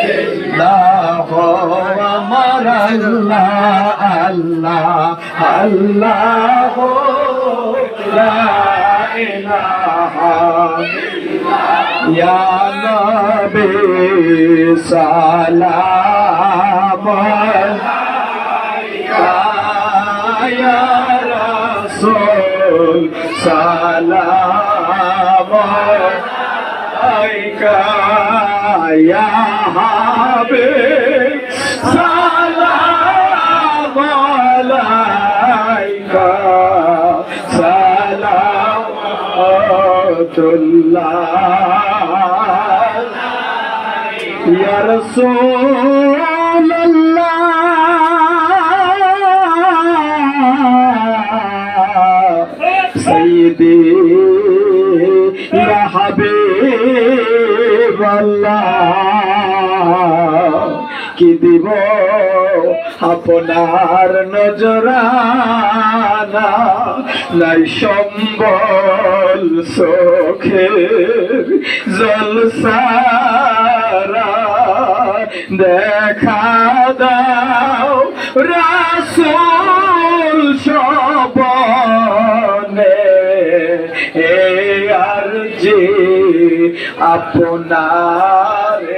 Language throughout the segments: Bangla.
আল্লাহ আমার আল্লাহ আল্লাহ আল্লাহ ইয়া নবী সালাম ইয়া রাসূল সালাম। আলাইকা ইয়া হাবিব সালাম আলাইকা সালামাতুল্লাহ ইয়া রাসূল আল্লাহ সাইয়্যিদি ইয়া হাবিব আল্লাহ কি দিব আপনার নজরানা? নাই সম্বল চোখের জলসারা দেখা দাও রাসুল এ আপনার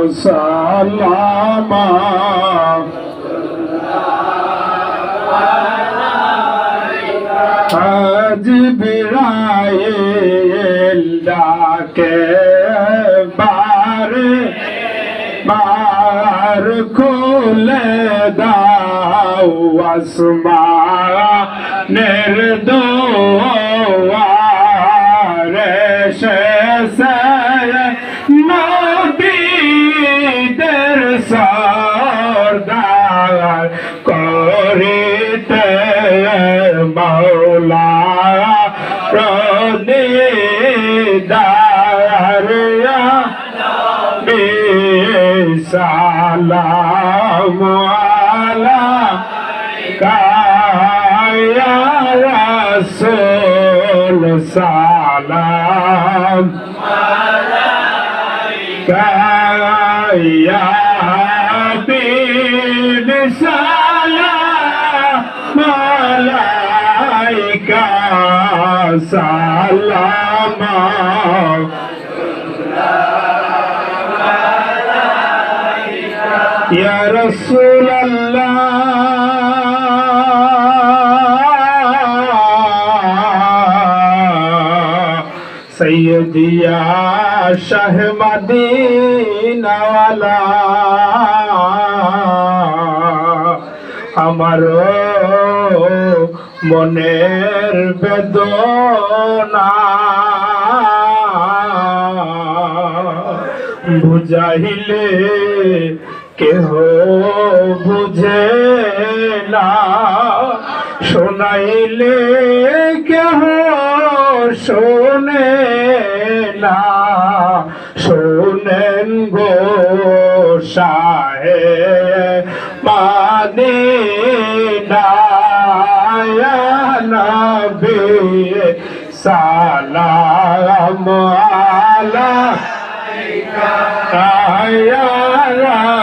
মালাইকা সালামা। আজ বিরাইল ডাকে বারে বার খুলে দাও আসমানের দোয়ারে সালাম ইয়া রাসূল সালাম। ইয়া হাবিব সালাম আলাইকা সালাম। يا رسول الله سيدي يا شاه مدينة والا আমার মনের বেদনা বুঝাইলে কেহ বুঝে না। শোনাইলে কেহ শোনে না। শোনেন গো শাহে মানে সালাম আলাইকা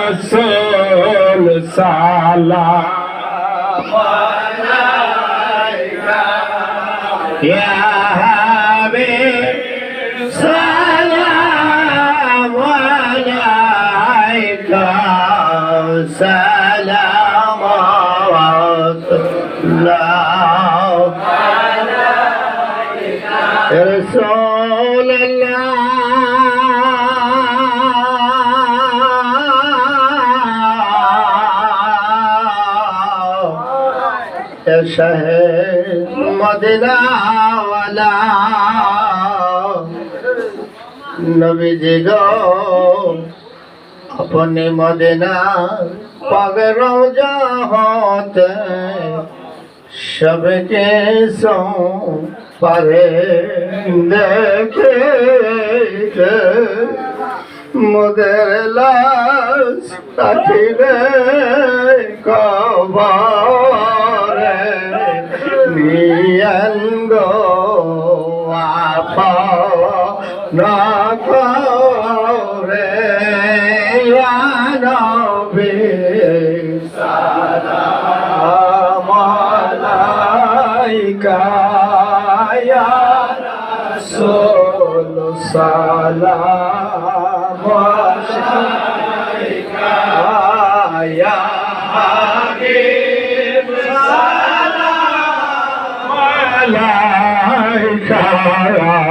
رسول سلام يا حبيب سلام عليك سلام الله عليك رسول الله শহর মদিনাওয়ালা নবীজি গো अपने मदना पगरो जात सबके सो परे देखे मुदर लाश तखिरे कबा নিয়ঙ্গ আপা না করে নবী সালাম আলাইকা ইয়া রাসূল সালাম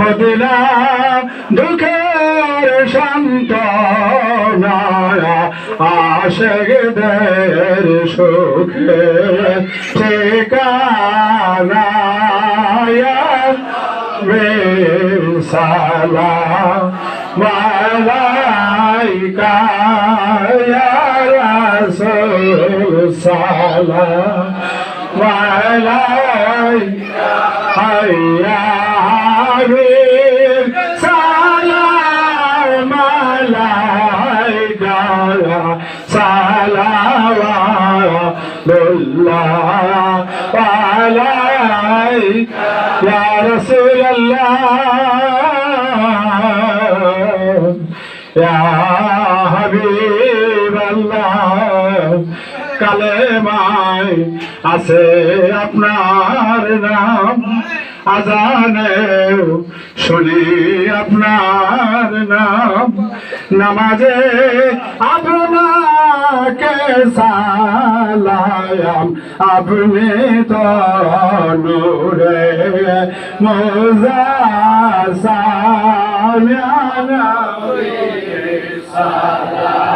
মদিনা দুঃখের শান্ত আশেকদের সুখের ঠিকানা সালাম মালাইকা ইয়া রাসূল সালাম মালাইকা আলাইকা ইয়া রাসূলুল্লাহ ইয়া হাবিবাল্লাহ কালেমায় আছে আপনার নাম। আজানে শুনি আপনার নাম। নামাজে আপনাকে সালাম। আপনি তো নূরে মোজা সালাম সালাম